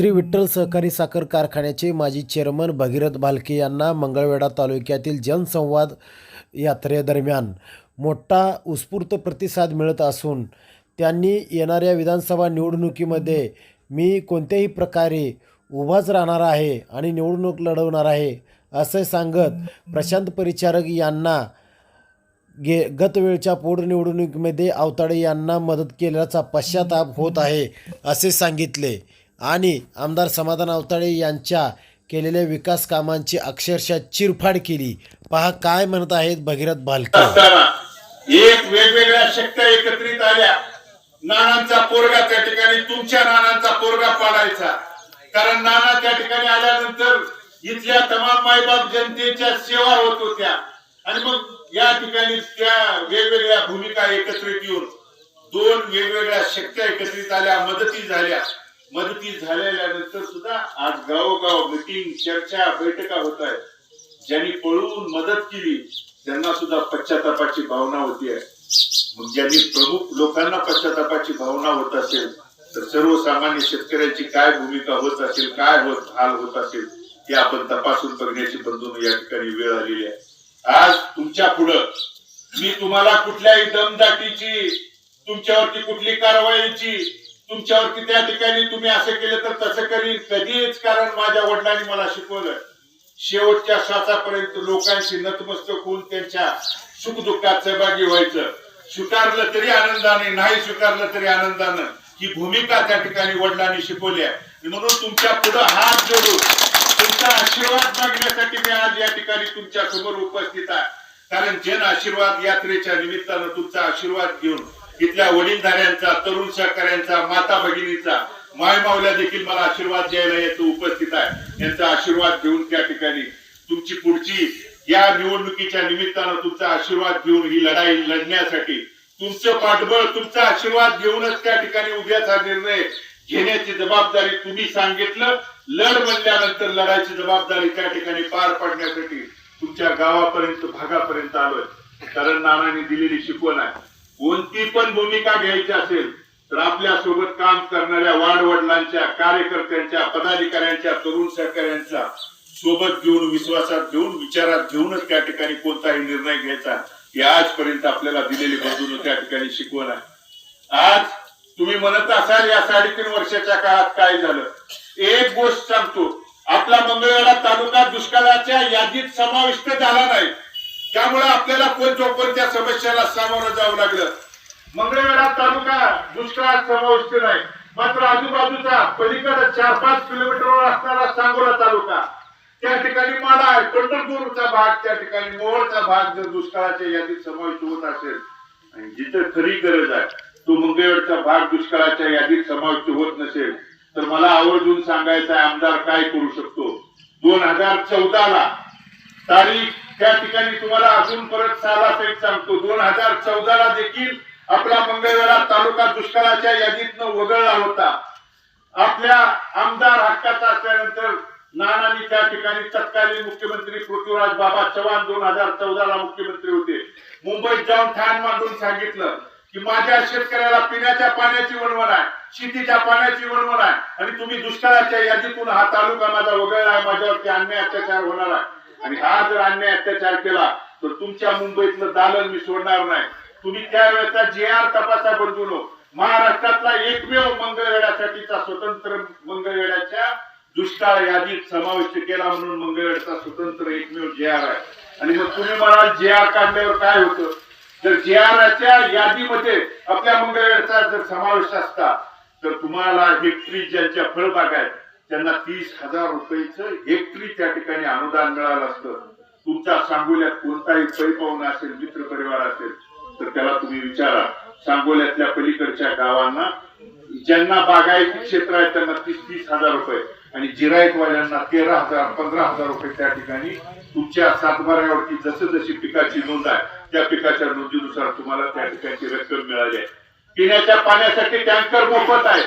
श्री विठ्ठल सहकारी साखर कारखान्याचे माजी चेअरमन भगीरथ भालके यांना मंगळवेढा तालुक्यातील जनसंवाद यात्रेदरम्यान मोठा उत्स्फूर्त प्रतिसाद मिळत असून त्यांनी येणाऱ्या विधानसभा निवडणुकीमध्ये मी कोणत्याही प्रकारे उभाच राहणार आहे आणि निवडणूक लढवणार आहे असे सांगत प्रशांत परिचारक यांना गे गतवेळच्या पोटनिवडणुकीमध्ये आवताडे यांना मदत केल्याचा पश्चाताप होत आहे असे सांगितले. आणि आमदार समाधान अवताळे यांच्या केलेल्या विकास कामांची अक्षरशः चिरफाड केली. पहा काय म्हणत आहेत भगीरथ भालके. एक वेगवेगळ्या शक्त्या एकत्रित आल्या. नानांचा पोरगा त्या ठिकाणी तुमच्या नानांचा पोरगा पाडायचा. कारण नाना त्या ठिकाणी आल्यानंतर इथल्या तमाम मायबाप जनतेच्या सेवा होत होत्या. आणि मग या ठिकाणी त्या वेगवेगळ्या भूमिका एकत्रित येऊन दोन वेगवेगळ्या शक्त्या एकत्रित आल्या मदती झाल्या. मदती झाल्यानंतर सुद्धा आज गावोगाव मिटिंग चर्चा बैठका होत आहेत. ज्यांनी पळून मदत केली त्यांना सुद्धा पश्चातापाची भावना होती आहे. मग ज्यांनी प्रमुख लोकांना पश्चातापाची भावना होत असेल तर सर्वसामान्य शेतकऱ्यांची काय भूमिका होत असेल काय होत हाल होत असेल हे आपण तपासून बघण्याची बंधून या ठिकाणी वेळ आलेली आहे. आज तुमच्या पुढं मी तुम्हाला कुठल्याही दमदाटीची तुमच्यावरती कुठली कारवाईची तुमच्यावरती त्या ठिकाणी तुम्ही असं केलं तर तसं करीन. कधीच कारण माझ्या वडिलांनी मला शिकवलं. शेवटच्या श्वासापर्यंत लोकांशी नतमस्तक होऊन त्यांच्या सुखदुःखात सहभागी व्हायचं. स्वीकारलं तरी आनंदाने नाही स्वीकारलं तरी आनंदानं. ही भूमिका त्या ठिकाणी वडिलांनी शिकवली आहे. म्हणून तुमच्यापुढे हात जोडून तुमचा आशीर्वाद मागण्यासाठी मी आज या ठिकाणी तुमच्यासमोर उपस्थित आहे. कारण जन आशीर्वाद यात्रेच्या निमित्तानं तुमचा आशीर्वाद घेऊन इथल्या वडीलधाऱ्यांचा तरुण सहकाऱ्यांचा माता भगिनीचा मायमावल्या देखील मला आशीर्वाद द्यायला येतो उपस्थित आहे. यांचा आशीर्वाद घेऊन त्या ठिकाणी तुमची पुढची या निवडणुकीच्या निमित्तानं तुमचा आशीर्वाद घेऊन ही लढाई लढण्यासाठी तुमचं पाठबळ तुमचा आशीर्वाद घेऊनच त्या ठिकाणी उद्याचा निर्णय घेण्याची जबाबदारी तुम्ही सांगितलं. लढ म्हणल्यानंतर लढायची जबाबदारी त्या ठिकाणी पार पाडण्यासाठी तुमच्या गावापर्यंत भागापर्यंत आलोय. कारण नानांनी दिलेली शिकवण आहे. कोणती पण भूमिका घ्यायची असेल तर आपल्यासोबत काम करणाऱ्या वाडवडिलांच्या कार्यकर्त्यांच्या पदाधिकाऱ्यांच्या तरुण सहकाऱ्यांच्या सोबत घेऊन विश्वासात घेऊन विचारात घेऊनच त्या ठिकाणी कोणताही निर्णय घ्यायचा ही आजपर्यंत आपल्याला दिलेली बाजून त्या ठिकाणी शिकवण आहे. आज तुम्ही म्हणत असाल या साडेतीन वर्षाच्या काळात काय झालं? एक गोष्ट सांगतो आपला मंगळवेढा तालुका दुष्काळाच्या यादीत समाविष्ट झाला नाही. त्यामुळे आपल्याला कोणत्या कोणत्या समस्याला सामोरं जावं लागलं. मंगळवेढा तालुका दुष्काळात समाविष्ट नाही मात्र आजूबाजूचा पलीकडे चार पाच किलोमीटरवर असणारा सांगोला तालुका. त्या ठिकाणी माडा आहे. पंढरपूरचा भाग त्या ठिकाणी मोहोळचा भाग जर दुष्काळाच्या यादीत समाविष्ट होत असेल. आणि जिथं खरी गरज आहे तो मंगळवेढचा भाग दुष्काळाच्या यादीत समाविष्ट होत नसेल तर मला आवर्जून सांगायचं आमदार काय करू शकतो? दोन हजार चौदा ला तारीख त्या ठिकाणी तुम्हाला अजून परत सालासहित सांगतो. दोन हजार चौदा ला देखील आपला मंगळवेढा तालुका दुष्काळाच्या यादीतनं वगळला होता. आपल्या आमदार हक्काचा असल्यानंतर नानांनी त्या ठिकाणी तत्कालीन मुख्यमंत्री पृथ्वीराज बाबा चव्हाण दोन हजार चौदा ला मुख्यमंत्री होते. मुंबईत जाऊन ठाण मांडून सांगितलं की माझ्या शेतकऱ्याला पिण्याच्या पाण्याची वणवण आहे शेतीच्या पाण्याची वणवण आहे आणि तुम्ही दुष्काळाच्या यादीतून हा तालुका माझा वगळला आहे माझ्यावरती अन्याय अत्याचार होणार आहे. आणि हा जर अन्याय अत्याचार केला तर तुमच्या मुंबईतलं दालन मी सोडणार नाही. तुम्ही त्यावेळेचा जे आर तपासा बनवलो महाराष्ट्रातला एकमेव मंगळवेड्यासाठीचा स्वतंत्र मंगळवेड्याच्या दुष्काळ यादीत समाविष्ट केला म्हणून मंगळवेडचा स्वतंत्र एकमेव जे आर आहे. आणि मग तुम्ही मला जे आर काढल्यावर काय होतं? जर जे आरच्या यादीमध्ये आपल्या मंगळवेडचा जर समावेश असता तर तुम्हाला हेक्टरी ज्यांच्या फळबाग आहेत. त्यांना तीस हजार रुपयेच हेक्टरी त्या ठिकाणी अनुदान मिळालं असतं. तुमच्या सांगोल्यात कोणताही पै पाहुणा असेल मित्र परिवार असेल तर त्याला तुम्ही विचारा. सांगोल्यातल्या पलीकडच्या गावांना ज्यांना बागायती क्षेत्र आहे त्यांना तीस तीस हजार रुपये. आणि जिरायतवाल्यांना तेरा हजार पंधरा हजार रुपये त्या ठिकाणी. तुमच्या सातबाऱ्यावरती जसं जशी पिकाची नोंद आहे त्या पिकाच्या नोंदीनुसार तुम्हाला त्या ठिकाणची रक्कम मिळाली आहे. पिण्याच्या पाण्यासाठी टँकर मोफत आहे.